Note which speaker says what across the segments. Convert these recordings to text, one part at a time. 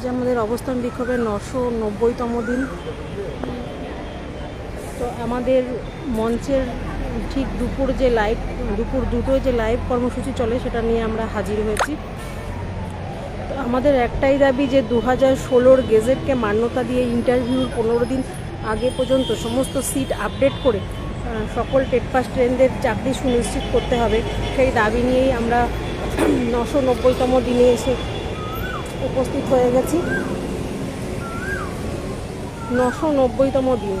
Speaker 1: আজ আমাদের অবস্থান বিক্ষোভের নশো নব্বইতম দিন। তো আমাদের মঞ্চের ঠিক দুপুর যে লাইভ দুপুর দুটোয় যে লাইভ কর্মসূচি চলে, সেটা নিয়ে আমরা হাজির হয়েছি। তো আমাদের একটাই দাবি যে দু হাজার ষোলোর গেজেটকে মান্যতা দিয়ে ইন্টারভিউর পনেরো দিন আগে পর্যন্ত সমস্ত সিট আপডেট করে সকল টেট পাস ট্রেনদের চাকরি সুনিশ্চিত করতে হবে। সেই দাবি নিয়েই আমরা নশো নব্বইতম দিনে এসে উপস্থিত হয়ে গেছি। নশো নব্বইতম দিন।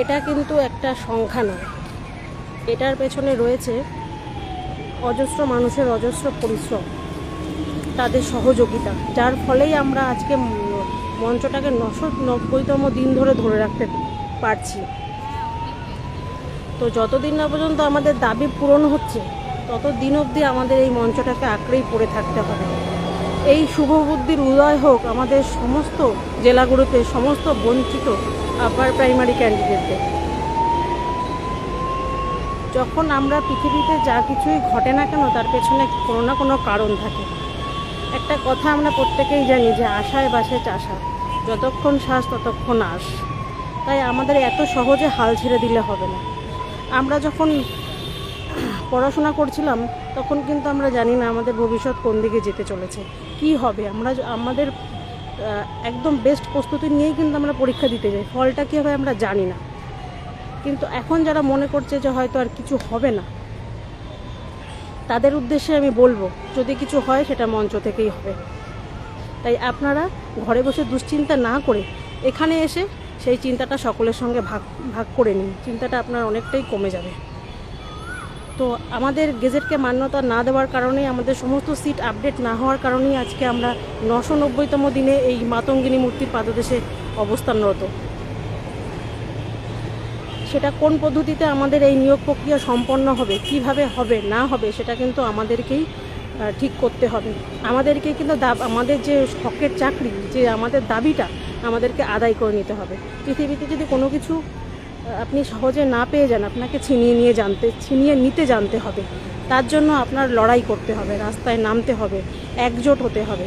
Speaker 1: এটা কিন্তু একটা সংখ্যা নয়। এটার পেছনে রয়েছে অজস্র মানুষের অজস্র পরিশ্রম, তাদের সহযোগিতা, যার ফলেই আমরা আজকে মঞ্চটাকে নশো নব্বইতম দিন ধরে ধরে রাখতে পারছি। তো যতদিন না পর্যন্ত আমাদের দাবি পূরণ হচ্ছে তত দিন অবধি আমাদের এই মঞ্চটাকে আঁকড়েই পড়ে থাকতে হবে। এই শুভ বুদ্ধির উদয় হোক আমাদের সমস্ত জেলাগুলোতে, সমস্ত বঞ্চিত আপার প্রাইমারি ক্যান্ডিডেটদের যখন আমরা পৃথিবীতে যা কিছুই ঘটে না কেন, তার পেছনে কোনো না কোনো কারণ থাকে। একটা কথা আমরা প্রত্যেকেই জানি যে আশায় বাসে চাষা। যতক্ষণ শ্বাস, ততক্ষণ আস তাই আমাদের এত সহজে হাল ছেড়ে দিলে হবে না। আমরা যখন পড়াশোনা করছিলাম, তখন কিন্তু আমরা জানি না আমাদের ভবিষ্যৎ কোন দিকে যেতে চলেছে। কি হবে? আমরা আমাদের একদম বেস্ট প্রস্তুতি নিয়েই কিন্তু আমরা পরীক্ষা দিতে যাই। ফলটা কী হবে আমরা জানি না। কিন্তু এখন যারা মনে করছে যে হয়তো আর কিছু হবে না, তাদের উদ্দেশ্যে আমি বলব, যদি কিছু হয় সেটা মঞ্চ থেকেই হবে। তাই আপনারা ঘরে বসে দুশ্চিন্তা না করে এখানে এসে সেই চিন্তাটা সকলের সঙ্গে ভাগ ভাগ করে নিন। চিন্তাটা আপনার অনেকটাই কমে যাবে। তো আমাদের গেজেটকে মান্যতা না দেওয়ার কারণে আমাদের সমস্ত সিট আপডেট না হওয়ার কারণেই আজকে আমরা নশো নব্বইতম দিনে এই মাতঙ্গিনী মূর্তির পাদদেশে অবস্থানরত। সেটা কোন পদ্ধতিতে আমাদের এই নিয়োগ প্রক্রিয়া সম্পন্ন হবে, কীভাবে হবে, না হবে, সেটা কিন্তু আমাদেরকেই ঠিক করতে হবে। আমাদেরকে কিন্তু আমাদের যে হকের চাকরি, যে আমাদের দাবিটা আমাদেরকে আদায় করে নিতে হবে। পৃথিবীতে যদি কোনো কিছু আপনি সহজে না পেয়ে যান, আপনাকে ছিনিয়ে নিয়ে জানতে, ছিনিয়ে নিতে জানতে হবে। তার জন্য আপনার লড়াই করতে হবে, রাস্তায় নামতে হবে, একজোট হতে হবে।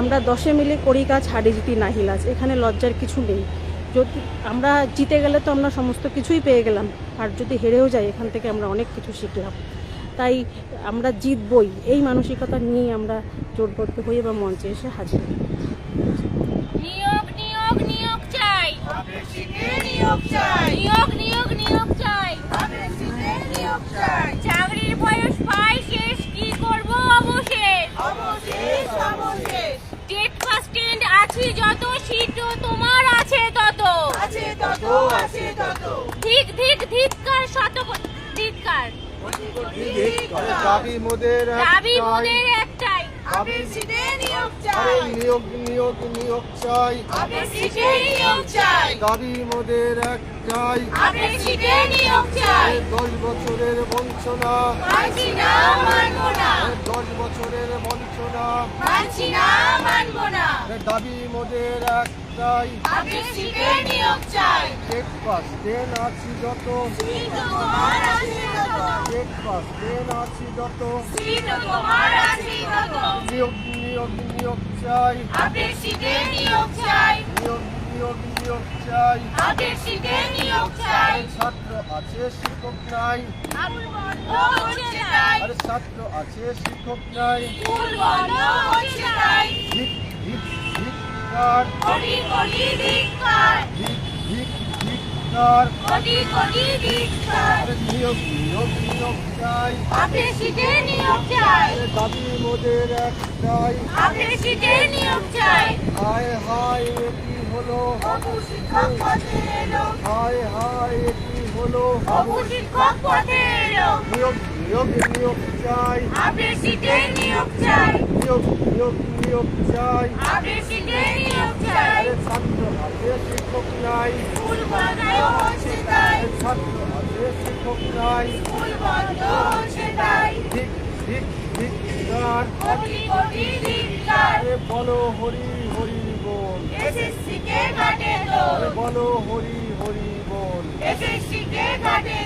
Speaker 1: আমরা দশে মিলে করি কাজ হাড়ি জিতি নাহিলাজ এখানে লজ্জার কিছু নেই। যদি আমরা জিতে গেলে তো আমরা সমস্ত কিছুই পেয়ে গেলাম, আর যদি হেরেও যাই, এখান থেকে আমরা অনেক কিছু শিখলাম। তাই আমরা জিতবই, এই মানসিকতা নিয়েই আমরা জোটবদ্ধ হই এবং মঞ্চে এসে হাজির
Speaker 2: নিয়োগ নিয়োগ নিয়োগ চাই নিয়োগ চাই। নিয়োগ নিয়োগ নিয়োগ চাই। নিয়োগ চাই। চাকরির বয়স পাই শেষ কি করব অবশেষ? অবশেষ অবশেষ। ডেট আছি যত সিট তোমার আছে তত। আছে তত আছে তত। ঠিক ঠিক ধিক্কার শত ধিক্কার
Speaker 3: দাবি মোদের
Speaker 2: দাবি মোদের একটাই।
Speaker 3: দাবি
Speaker 2: নিয়োগ
Speaker 3: নিয়োগ নিয়োগ নিয়োগ চাই।
Speaker 2: আপনি সিটে নিয়োগ চাই।
Speaker 3: দাবি মোদের একটাই।
Speaker 2: আপনি নিয়োগ চাই।
Speaker 3: দশ বছরের বঞ্চনা।
Speaker 2: মানছি না মানবো না।
Speaker 3: দশ বছরের বঞ্চনা।
Speaker 2: মানছি না মানবো না।
Speaker 3: দাবি মোদের একটাই।
Speaker 2: নিয়োগ চাই।
Speaker 3: চেক পাস ট্রেন আছি যত।
Speaker 2: তোমার
Speaker 3: নিয়োগ নিয়োগ নিয়োগ চাই
Speaker 2: নিয়োগ চাই
Speaker 3: নিয়োগ নিয়োগ নিয়োগ চাই
Speaker 2: নিয়োগ চাই
Speaker 3: ছাত্র আছে শিক্ষক নাই আরে ছাত্র আছে শিক্ষক নাই ভিক ভিক
Speaker 2: কোটি ধিক্কার
Speaker 3: ভিক ভিক ভিকার
Speaker 2: কোটি কোটি ধিক্কার
Speaker 3: নিয়োগ নিয়োগ নিয়োগ চাই।
Speaker 2: আপনি সিটে নিয়োগ চাই।
Speaker 3: দাবি মোদের একটাই।
Speaker 2: আপনি সিটে নিয়োগ চাই।
Speaker 3: হায় হায় এটি হলো?
Speaker 2: বাবু শিক্ষক পথে এলো।
Speaker 3: হায় হায় এটি হলো?
Speaker 2: বাবু শিক্ষক পথে এলো।
Speaker 3: নিয়োগ নিয়োগ নিয়োগ চাই
Speaker 2: সিটে নিয়োগ চাই
Speaker 3: নিয়োগ নিয়োগ নিয়োগ চাই
Speaker 2: সিটে নিয়োগ চাই
Speaker 3: আরে ছাত্র আছে শিক্ষক নাই
Speaker 2: স্কুল বন্ধ হচ্ছে তাই
Speaker 3: ছাত্র আছে শিক্ষক নাই
Speaker 2: স্কুল বন্ধ হচ্ছে তাই
Speaker 3: ঠিক ঠিক ঠিক
Speaker 2: কোটি কোটি ধিক্কার
Speaker 3: আরে বলো হরি হরি
Speaker 4: এসএসসি কে কাটে তোর
Speaker 3: বলো হরি হরি বল।
Speaker 4: এসএসসি কে কাটে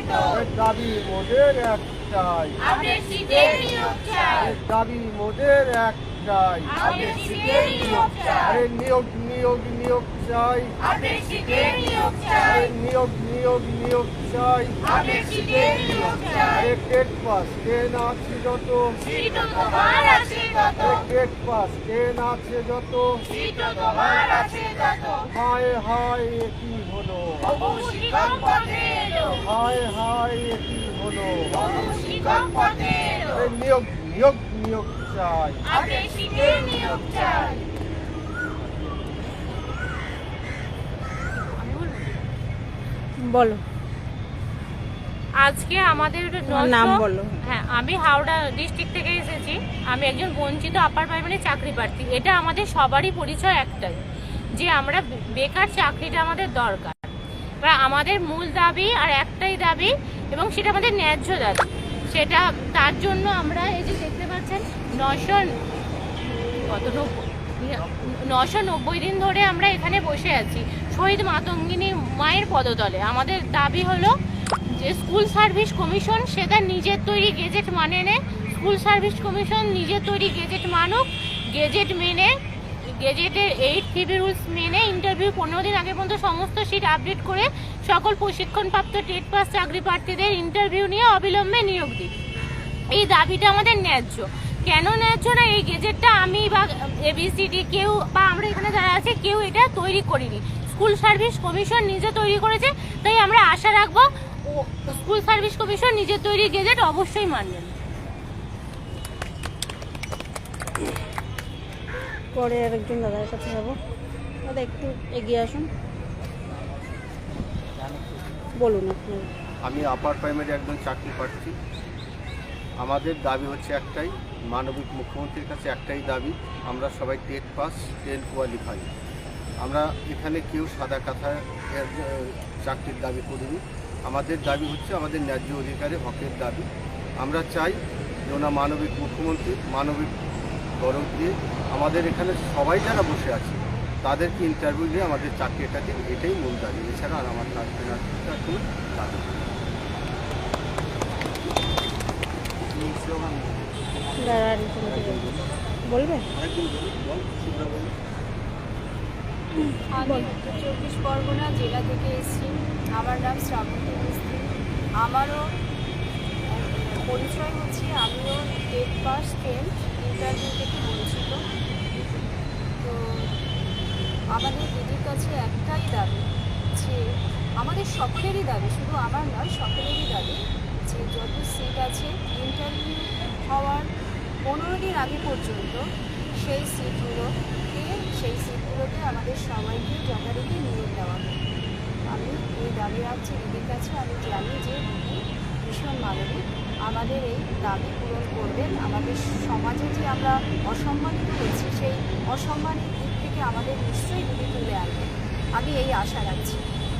Speaker 3: দাবি মোদের একটাই।
Speaker 4: আমাদের সিটে নিয়োগ চাই
Speaker 3: দাবি মোদের একটাই।
Speaker 4: চাই।
Speaker 3: আরে নিয়োগ নিয়োগ নিয়োগ চাই। আরে নিয়োগ নিয়োগ নিয়োগ চাই। আরে টেট পাস কে না আছে যত। টেট পাস কে না আছে যত। হায় হায় কি হলো? হায় হায় কি হলো? নিয়োগ নিয়োগ নিয়োগ চাই।
Speaker 4: নিয়োগ চাই।
Speaker 1: বলো।
Speaker 2: আজকে আমাদের
Speaker 1: নাম বলো।
Speaker 2: হ্যাঁ আমি হাওড়া ডিস্ট্রিক্ট থেকে এসেছি। আমি একজন বঞ্চিত আপার প্রাইমারি চাকরি প্রার্থী। এটা আমাদের সবারই পরিচয় একটাই যে আমরা বেকার চাকরিটা আমাদের দরকার। আমাদের মূল দাবি আর একটাই দাবি এবং সেটা আমাদের ন্যায্য দাবি। সেটা তার জন্য আমরা এই যে দেখতে পাচ্ছেন নশো কত নশো নব্বই দিন ধরে আমরা এখানে বসে আছি। শহীদ মাতঙ্গিনী মায়ের পদতলে। আমাদের দাবি হলো যে স্কুল সার্ভিস কমিশন সে তার নিজের তৈরি গেজেট মানে স্কুল সার্ভিস কমিশন নিজের তৈরি গেজেট মানুক, গেজেট মেনে গেজেটের এইট থিবি রুলস মেনে ইন্টারভিউ পনেরো দিন আগে পর্যন্ত সমস্ত সিট আপডেট করে সকল প্রশিক্ষণপ্রাপ্ত টেট পাস চাকরি প্রার্থীদের ইন্টারভিউ নিয়ে অবিলম্বে নিয়োগ দিই এই দাবিটা আমাদের ন্যায্য। কেন ন্যায্য না? এই গেজেটটা আমি বা এবিসিডি কেউ বা আমরা এখানে যারা আছে কেউ এটা তৈরি করিনি। স্কুল সার্ভিস কমিশন নিজে তৈরি করেছে, তাই আমরা আশা রাখব স্কুল সার্ভিস কমিশন নিজের তৈরি গেজেট অবশ্যই মানবেন।
Speaker 1: পরে আরেকজন দাদার কাছে যাব। দাদা একটু এগিয়ে আসুন। বলুন আপনার
Speaker 3: আমি আপার প্রাইমারি একজন চাকরি প্রার্থী আমাদের দাবি হচ্ছে একটাই মানবিক মুখ্যমন্ত্রীর কাছে একটাই দাবি আমরা সবাই টেট পাস টেন কোয়ালিফাই আমরা এখানে কেউ সাদা আহ, চাকরির দাবি করিনি। আমাদের দাবি হচ্ছে আমাদের ন্যায্য অধিকারে হকের দাবি। আমরা চাই যে ওনা মানবিক মুখ্যমন্ত্রী মানবিক গরম দিয়ে আমাদের এখানে সবাই যারা বসে আছে তাদেরকে ইন্টারভিউ দিয়ে আমাদের চাকরিটা দিন এটাই মূল দাবি। এছাড়া আর আমার কাজ কোনো দাবি
Speaker 1: বলবে?
Speaker 5: আমি উত্তর চব্বিশ পরগনা জেলা থেকে এসেছি। আমার নাম শ্রাবন্তী মিস্ত্রি আমারও পরিচয় হচ্ছে আমিও টেট পাস টেন ইন্টারভিউ থেকে বঞ্চিত তো আমাদের দিদির কাছে একটাই দাবি, যে আমাদের সকলেরই দাবি, শুধু আমার নয়, সকলেরই দাবি, যে যত সিট আছে ইন্টারভিউ হওয়ার পনেরো দিন আগে পর্যন্ত সেই সিটগুলোকে সেই সিটগুলোতে আমাদের সবাইকে যথারীতি নিয়োগ দেওয়া হবে আমি এই দাবি রাখছি, দিদির কাছে আমি জানি যে দিদি ভীষণ মানবিক। আমাদের এই দাবি পূরণ করবেন। আমাদের সমাজে যে আমরা অসম্মানিত হয়েছি সেই অসম্মানের দিক থেকে আমাদের নিশ্চয়ই দিদি তুলে আনবেন। আমি এই আশা রাখছি।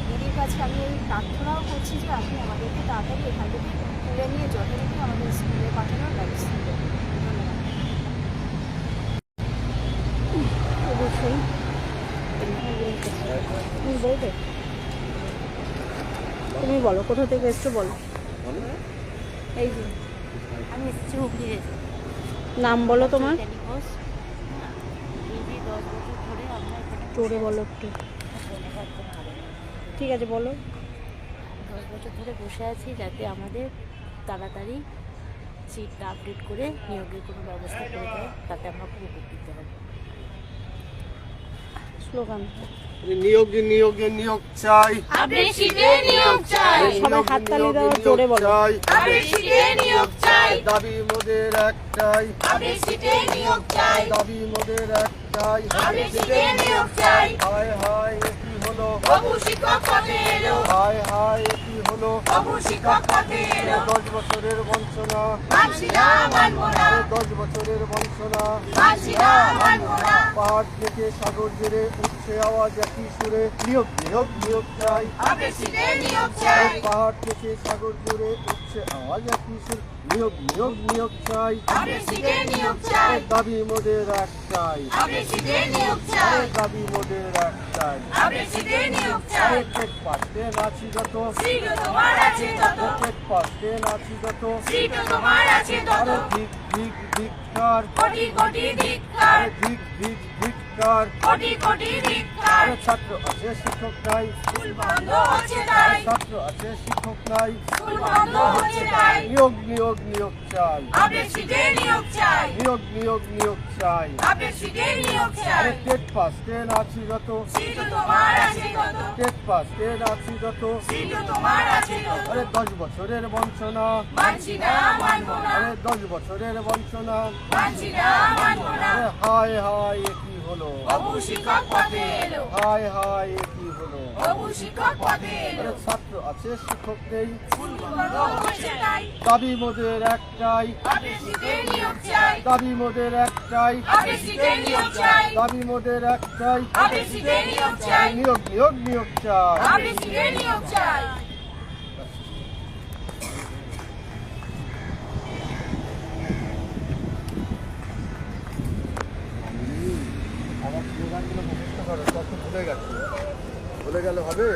Speaker 5: দিদির কাছে আমি এই প্রার্থনাও করছি যে আপনি আমাদেরকে তাড়াতাড়ি এখান থেকে তুলে নিয়ে যথারীতি আমাদের স্কুলে পাঠানোর ব্যবস্থা করবেন
Speaker 1: অবশ্যই। তুমি বলবে তুমি বলো কোথা থেকে এসছো বলো। এই যে
Speaker 2: আমি এসেছি হুগলি থেকে।
Speaker 1: নাম বলো তোমার? জোরে বলো একটু। ঠিক আছে বলো।
Speaker 2: দশ বছর ধরে বসে আছি যাতে আমাদের তাড়াতাড়ি সিটটা আপডেট করে নিয়োগের কোনো ব্যবস্থা করে দেয় তাতে আমরা খুব উপকৃত হব।
Speaker 1: স্লোগান।
Speaker 3: নিয়োগ নিয়োগ নিয়োগ চাই।
Speaker 4: নিয়োগ চাই।
Speaker 1: সবাই
Speaker 3: নিয়োগ,
Speaker 1: হাততালি দাও, জোরে বলো।
Speaker 3: চাই।
Speaker 4: নিয়োগ
Speaker 3: দাবি মোদের একটাই।
Speaker 4: নিয়োগ চাই।
Speaker 3: দাবি মোদের একটাই।
Speaker 4: নিয়োগ চাই।
Speaker 3: হায় হায় কি হলো?
Speaker 4: শিক্ষক
Speaker 3: হায় হায় হলো দশ বছরের বঞ্চনা। দশ বছরের বঞ্চনা। পাহাড় থেকে সাগর জেরে উঠছে আওয়াজ একই সুরে। নিয়োগ নিয়োগ নিয়োগ চাই। পাহাড় থেকে সাগর জুড়ে উঠছে আওয়াজ একই সুর। নিয়োগ নিয়োগ নিয়োগ চাই।
Speaker 2: আবেশিতে নিয়োগ চাই।
Speaker 3: দাবি মোদের
Speaker 2: নিয়োগ চাই।
Speaker 3: একটাই
Speaker 2: আবেশিতে নিয়োগ চাই।
Speaker 3: প্রত্যেক পাশে নাচি যত।
Speaker 2: সিট তোমার আছে তত
Speaker 3: প্রত্যেক পাশে নাচি যত।
Speaker 2: সিট তোমার আছে তত। কোটি কোটি ধিক্কার কোটি কোটি ধিক্কার
Speaker 3: ছাত্র আছে শিক্ষক নাই।
Speaker 2: স্কুল বন্ধ হচ্ছে তাই।
Speaker 3: ছাত্র আছে শিক্ষক নাই।
Speaker 2: স্কুল বন্ধ হচ্ছে তাই।
Speaker 3: নিয়োগ নিয়োগ নিয়োগ চাই।
Speaker 2: আবেশিতে নিয়োগ চাই।
Speaker 3: নিয়োগ নিয়োগ নিয়োগ চাই।
Speaker 2: আবেশিতে নিয়োগ চাই।
Speaker 3: টেট পাস টেন আছি যত।
Speaker 2: সিট তোমার আছে তত
Speaker 3: টেট পাস টেন আছি যত।
Speaker 2: সিট তোমার আছে তত
Speaker 3: আরে দশ বছরের বঞ্চনা।
Speaker 2: মানছি না মানব না।
Speaker 3: আরে দশ বছরের বঞ্চনা।
Speaker 2: মানছি না মানব না।
Speaker 3: হায় হায় হলো?
Speaker 2: তবু শিক্ষক পথে এলো।
Speaker 3: হায় হায় এ কি হলো?
Speaker 2: তবু শিক্ষক পথে এলো।
Speaker 3: ছাত্র আছে শিক্ষক নেই দাবি মোদের একটাই। দাবি মোদের একটাই। দাবি মোদের একটাই।
Speaker 2: নিয়োগ
Speaker 3: নিয়োগ নিয়োগ নিয়োগ চাই।
Speaker 2: নিয়োগ চাই।
Speaker 3: ভুলে গেছে। বলে গেলে হবে?